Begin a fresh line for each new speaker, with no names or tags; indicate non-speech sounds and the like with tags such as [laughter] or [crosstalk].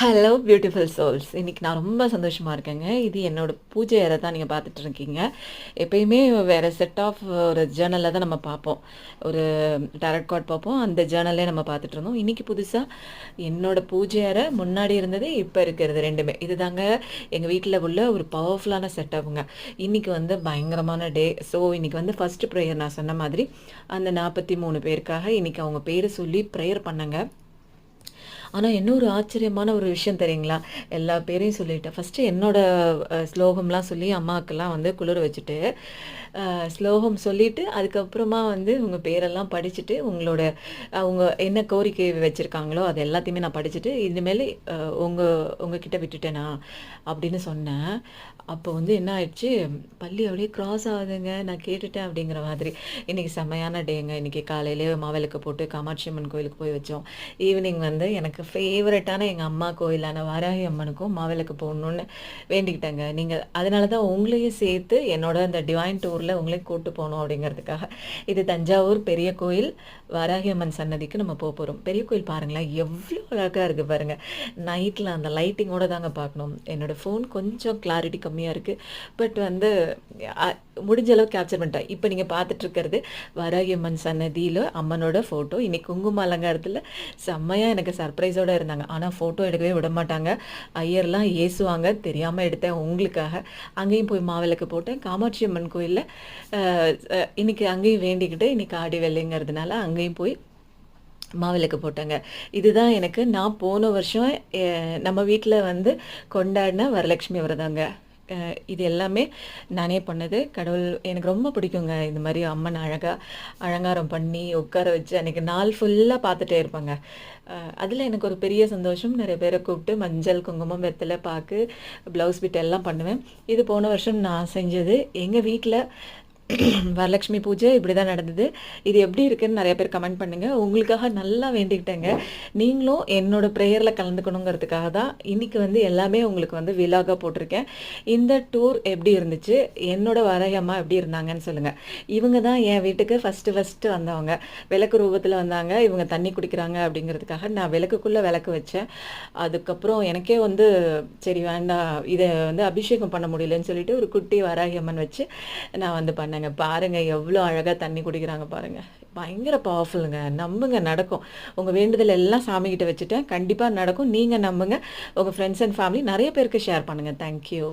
Hello beautiful souls இன்றைக்கி நான் ரொம்ப சந்தோஷமாக இருக்கேங்க. இது என்னோட பூஜை அறை தான் நீங்கள் பார்த்துட்டு இருக்கீங்க. எப்பயுமே வேறு செட் ஆஃப் ஒரு ஜேர்னலில் தான் நம்ம பார்ப்போம். ஒரு டேரட் கார்ட் பார்ப்போம். அந்த ஜேர்னலே நம்ம பார்த்துட்டு இருந்தோம். இன்றைக்கி புதுசாக என்னோட பூஜை அறை முன்னாடி இருந்தது இப்போ இருக்கிறது ரெண்டுமே. இது தாங்க எங்கள் வீட்டில் உள்ள ஒரு பவர்ஃபுல்லான செட்டப்புங்க இன்றைக்கி வந்து பயங்கரமான டே ஸோ இன்றைக்கி வந்து ஃபஸ்ட்டு ப்ரேயர் நான் சொன்ன மாதிரி அந்த நாற்பத்தி மூணு பேருக்காக இன்றைக்கி அவங்க பேரை சொல்லி ப்ரேயர் பண்ணங்க. ஆனால் இன்னொரு ஆச்சரியமான ஒரு விஷயம் தெரியுங்களா? எல்லா பேரையும் சொல்லிட்டேன் ஃபஸ்ட்டு என்னோட ஸ்லோகம்லாம் சொல்லி அம்மாவுக்கெல்லாம் வந்து குளிர வச்சுட்டு ஸ்லோகம் சொல்லிவிட்டு அதுக்கப்புறமா வந்து உங்கள் பேரெல்லாம் படிச்சுட்டு உங்களோட அவங்க என்ன கோரிக்கை வச்சுருக்காங்களோ அது எல்லாத்தையுமே நான் படிச்சுட்டு இனிமேல் உங்கள் உங்க உங்ககிட்ட விட்டுட்டேனா? அப்படின்னு சொன்னேன். அப்போ வந்து என்ன ஆயிடுச்சு? பள்ளி அப்படியே க்ராஸ் ஆகுதுங்க நான் கேட்டுட்டேன் அப்படிங்கிற மாதிரி. இன்றைக்கி செம்மையான டேங்க இன்றைக்கி காலையிலே மாவிளக்கு போட்டு காமாட்சி அம்மன் கோயிலுக்கு போய் வச்சோம். ஈவினிங் வந்து எனக்கு ஃபேவரட்டான எங்கள் அம்மா கோயிலான வாராகி அம்மனுக்கும் மாவிளக்கு போகணுன்னு வேண்டிக்கிட்டேங்க. நீங்கள் அதனால தான் உங்களையும் சேர்த்து என்னோட அந்த டிவைன் டூரில் உங்களையும் கூப்பிட்டு போகணும் அப்படிங்கிறதுக்காக. இது தஞ்சாவூர் பெரிய கோயில். வாராகி அம்மன் சன்னதிக்கு நம்ம போக போகிறோம் பெரிய கோயில் பாருங்களேன் எவ்வளோ அழகாக இருக்குது பாருங்கள் நைட்டில் அந்த லைட்டிங்கோட தாங்க பார்க்கணும். என்னோடய ஃபோன் கொஞ்சம் கிளாரிட்டி கம்மியாக இருக்குது பட் வந்து முடிஞ்ச அளவு கேப்சர் பண்ணிட்டேன் இப்போ நீங்கள் பார்த்துட்டு இருக்கிறது வராகி சன்னதியில் அம்மனோட ஃபோட்டோ இன்னைக்கு குங்கும அலங்காரத்தில் செம்மையாக எனக்கு சர்ப்ரைஸோடு இருந்தாங்க. ஆனால் ஃபோட்டோ எடுக்கவே விட மாட்டாங்க. ஐயர்லாம் ஏசுவாங்க. தெரியாமல் எடுத்தேன் உங்களுக்காக. அங்கேயும் போய் மாவிளக்கு போட்டேன். காமாட்சி அம்மன் கோயிலில் இன்னைக்கு அங்கேயும் வேண்டிக்கிட்டு இன்னைக்கு ஆடி வெள்ளைங்கிறதுனால அங்கேயும் போய் மாவிளக்கு போட்டாங்க. இதுதான் எனக்கு நான் போன வருஷம் நம்ம வீட்டில் வந்து கொண்டாடின வரலட்சுமி விரதங்க இது எல்லாமே நானே பண்ணது. கடவுள் எனக்கு ரொம்ப பிடிக்குங்க. இந்த மாதிரி அம்மன் அழகாக அலங்காரம் பண்ணி உட்கார வச்சு அன்றைக்கி நாள் ஃபுல்லாக பார்த்துட்டே இருப்பாங்க. அதில் எனக்கு ஒரு பெரிய சந்தோஷம். நிறைய பேரை கூப்பிட்டு மஞ்சள் குங்குமம் வெத்தலை பாக்கு ப்ளவுஸ் பிட் எல்லாம் பண்ணுவேன். இது போன வருஷம் நான் செஞ்சது. எங்கள் வீட்டில் [clears throat] வரலட்சுமி பூஜை இப்படி தான் நடந்தது. இது எப்படி இருக்குன்னு நிறைய பேர் கமெண்ட் பண்ணுங்க. உங்களுக்காக நல்லா வேண்டிக்கிட்டேங்க. நீங்களும் என்னோட ப்ரேயரில் கலந்துக்கணுங்கிறதுக்காக தான் இன்னைக்கு வந்து எல்லாமே உங்களுக்கு வந்து விலாக போட்டிருக்கேன். இந்த டூர் எப்படி இருந்துச்சு? என்னோட வரைய அம்மா எப்படி இருந்தாங்கன்னு சொல்லுங்கள் இவங்க தான் என் வீட்டுக்கு ஃபஸ்ட்டு ஃபஸ்ட்டு வந்தவங்க. விளக்கு ரூபத்தில் வந்தாங்க. இவங்க தண்ணி குடிக்கிறாங்க அப்படிங்கிறதுக்காக நான் விளக்குக்குள்ளே விளக்கு வச்சேன். அதுக்கப்புறம் எனக்கே வந்து சரி வேண்டாம் இதை வந்து அபிஷேகம் பண்ண முடியலன்னு சொல்லிட்டு ஒரு குட்டி வராகி அம்மன் வச்சு நான் வந்து பண்ணேங்க பாருங்க எவ்வளோ அழகாக தண்ணி குடிக்கிறாங்க பாருங்க. பயங்கர பவர்ஃபுல்லுங்க நம்புங்க நடக்கும். உங்கள் வேண்டுதல் எல்லாம் சாமிக்கிட்ட வச்சுட்டேன். கண்டிப்பாக நடக்கும். நீங்கள் நம்புங்க. உங்கள் ஃப்ரெண்ட்ஸ் அண்ட் ஃபேமிலி நிறைய பேருக்கு ஷேர் பண்ணுங்கள் தேங்க்யூ